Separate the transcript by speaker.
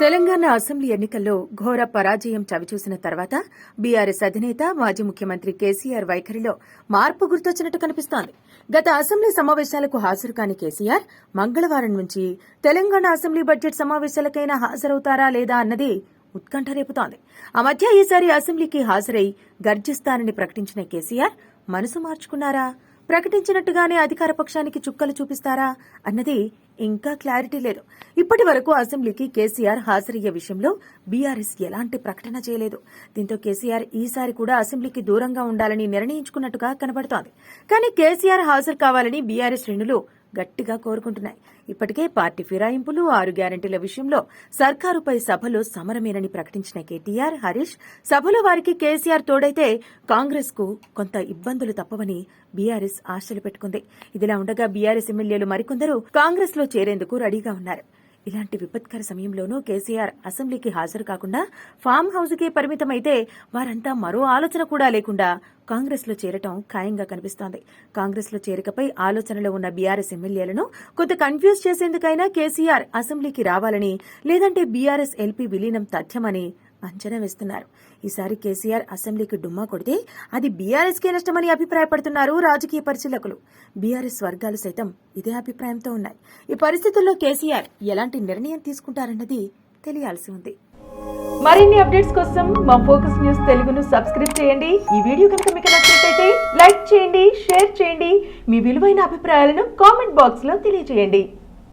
Speaker 1: Telangana assembly ఎన్నికల్లో ఘోర పరాజయం చవిచూసిన తర్వాత బీఆర్ఎస్ అధినేత మాజీ ముఖ్యమంత్రి కేసీఆర్ వైఖరిలో మార్పు గుర్తొచ్చినట్టు కనిపిస్తోంది. గత అసెంబ్లీ సమావేశాలకు హాజరు కాని కేసీఆర్ మంగళవారం నుంచి తెలంగాణ అసెంబ్లీ బడ్జెట్ సమావేశాలకైనా హాజరవుతారా లేదా అన్నది ఉత్కంఠ రేపుతోంది. ఆ మధ్య ఈసారి అసెంబ్లీకి హాజరై గర్జిస్తానని ప్రకటించిన కేసీఆర్ మనసు మార్చుకున్నారా? ప్రకటించినట్టుగానే అధికార పక్షానికి చుక్కలు చూపిస్తారా అన్నది ఇంకా క్లారిటీ లేదు. ఇప్పటి వరకు అసెంబ్లీకి కేసీఆర్ హాజరయ్యే విషయంలో బీఆర్ఎస్ ఎలాంటి ప్రకటన చేయలేదు. దీంతో కేసీఆర్ ఈసారి కూడా అసెంబ్లీకి దూరంగా ఉండాలని నిర్ణయించుకున్నట్టుగా కనబడుతోంది. కానీ కేసీఆర్ హాజరు కావాలని బీఆర్ఎస్ శ్రేణులు గట్టిగా కోరుకుంటున్నాయి. ఇప్పటికే పార్టీ ఫిరాయింపులు ఆరు గ్యారంటీల విషయంలో సర్కారుపై సభలో సమరమేనని ప్రకటించిన కేటీఆర్ హరీష్. సభలో వారికి కేసీఆర్ తోడైతే కాంగ్రెస్కు కొంత ఇబ్బందులు తప్పవని బీఆర్ఎస్ ఆశలు పెట్టుకుంది. ఇదిలా ఉండగా బీఆర్ఎస్ ఎమ్మెల్యేలు మరికొందరు కాంగ్రెస్లో చేరేందుకు రెడీగా ఉన్నారు. ఇలాంటి విపత్కర సమయంలోనూ కేసీఆర్ అసెంబ్లీకి హాజరు కాకుండా ఫామ్ హౌస్కే పరిమితమైతే వారంతా మరో ఆలోచన కూడా లేకుండా కాంగ్రెస్లో చేరటం ఖాయంగా కనిపిస్తోంది. కాంగ్రెస్లో చేరికపై ఆలోచనలో ఉన్న బీఆర్ఎస్ ఎమ్మెల్యేలను కొంత కన్ఫ్యూజ్ చేసేందుకైనా కేసీఆర్ అసెంబ్లీకి రావాలని లేదంటే బీఆర్ఎస్ ఎల్పీ విలీనం తథ్యమని అంచనా వేస్తున్నారు. ఈసారి కేసీఆర్ అసెంబ్లీకి డుమ్మా కొడితే అది బీఆర్ఎస్ కే నష్టమని అభిప్రాయపడుతున్నారు రాజకీయ పరిశీలకులు. బీఆర్ఎస్ వర్గాలు సైతం ఇదే అభిప్రాయంతో ఉన్నాయి. ఈ పరిస్థితుల్లో కేసీఆర్ ఎలాంటి నిర్ణయం తీసుకుంటారన్నది తెలియాల్సి ఉంది. మరిన్ని అప్డేట్స్ కోసం మా ఫోకస్ న్యూస్ తెలుగును సబ్స్క్రైబ్ చేయండి. ఈ వీడియో కనుక మీకు నచ్చినట్లయితే లైక్ చేయండి షేర్ చేయండి. మీ విలువైన అభిప్రాయాలను కామెంట్ బాక్స్లో తెలియజేయండి.